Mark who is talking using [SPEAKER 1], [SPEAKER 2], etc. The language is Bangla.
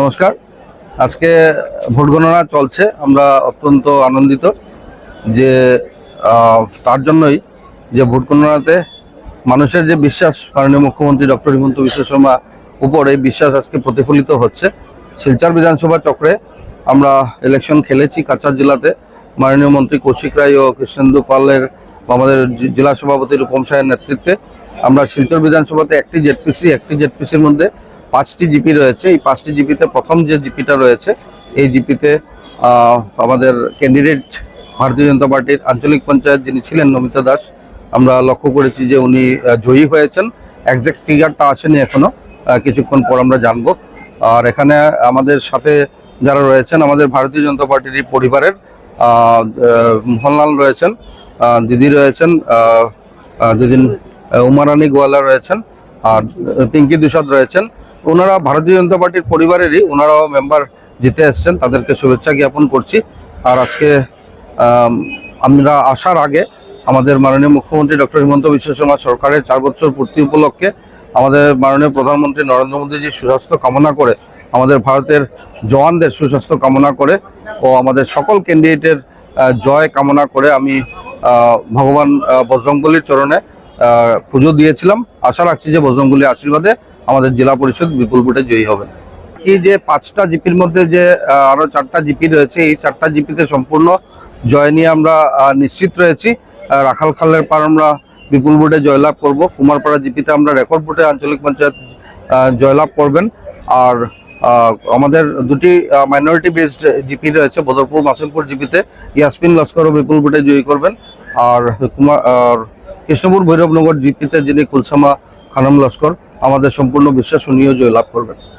[SPEAKER 1] নমস্কার। আজকে ভোট গণনা চলছে, আমরা অত্যন্ত আনন্দিত যে তার জন্যই যে ভোট গণনাতে মানুষের যে বিশ্বাস, মাননীয় মুখ্যমন্ত্রী ডক্টর হিমন্ত বিশ্ব শর্মা উপর এই বিশ্বাস আজকে প্রতিফলিত হচ্ছে। শিলচর বিধানসভা চক্রে আমরা ইলেকশন খেলেছি কাছাড় জেলাতে। মাননীয় মন্ত্রী কৌশিক রায় ও কৃষ্ণেন্দু পালের, আমাদের জেলা সভাপতি রূপম সাহের নেতৃত্বে আমরা শিলচর বিধানসভাতে একটি জেডপিসি একটি জেডপিসির মধ্যে পাঁচটি জিপি রয়েছে। এই পাঁচটি জিপিতে প্রথম যে জিপিটা রয়েছে এই জিপিতে আমাদের ক্যান্ডিডেট ভারতীয় জনতা পার্টির আঞ্চলিক পঞ্চায়েত যিনি ছিলেন নমিতা দাস আমরা লক্ষ্য করেছি যে উনি জয়ী হয়েছেন। একজ্যাক্ট ফিগারটা আসেনি এখনও কিছুক্ষণ পর আমরা জানব। আর এখানে আমাদের সাথে যারা রয়েছেন আমাদের ভারতীয় জনতা পার্টির পরিবারের মোহনলাল রয়েছেন দিদি রয়েছেন আহ, আহ, দিদি আহ, উমারানী গোয়ালা রয়েছেন আর পিঙ্কি দুসাদ রয়েছেন। ওনারা ভারতীয় জনতা পার্টির পরিবারেরই ওনারাও মেম্বার জিতে এসছেন, তাদেরকে শুভেচ্ছা জ্ঞাপন করছি। আর আজকে আমরা আসার আগে আমাদের মাননীয় মুখ্যমন্ত্রী ডক্টর হিমন্ত বিশ্ব শর্মা সরকারের চার বছর পূর্তি উপলক্ষে আমাদের মাননীয় প্রধানমন্ত্রী নরেন্দ্র মোদীজির সুস্বাস্থ্য কামনা করে আমাদের ভারতের জওয়ানদের সুস্বাস্থ্য কামনা করে ও আমাদের সকল ক্যান্ডিডেটের জয় কামনা করে আমি ভগবান বজরঙ্গলির চরণে পুজো দিয়েছিলাম। আশা রাখছি যে বজরঙ্গলির আশীর্বাদে আমাদের জেলা পরিষদ বিপুল ভোটে জয়ী হবেন কি যে পাঁচটা জিপির মধ্যে যে আহ, আরও চারটা জিপি রয়েছে এই চারটা জিপিতে সম্পূর্ণ জয় নিয়ে আমরা নিশ্চিত রয়েছি। রাখাল খালের পার আমরা বিপুল ভোটে জয়লাভ করব। কুমারপাড়া জিপিতে আমরা রেকর্ড ভোটে আঞ্চলিক পঞ্চায়েত জয়লাভ করবেন। আর আমাদের দুটি মাইনরিটি বেসড জিপি রয়েছে বদরপুর মাসিমপুর জিপিতে। ইয়াসমিন লস্করও বিপুল ভোটে জয়ী করবেন। আর কুমার আর কৃষ্ণপুর ভৈরবনগর জিপিতে যিনি কুলসামা খানম লস্কর। আমাদের সম্পূর্ণ বিশ্বাসনীয় জয় লাভ করবেন।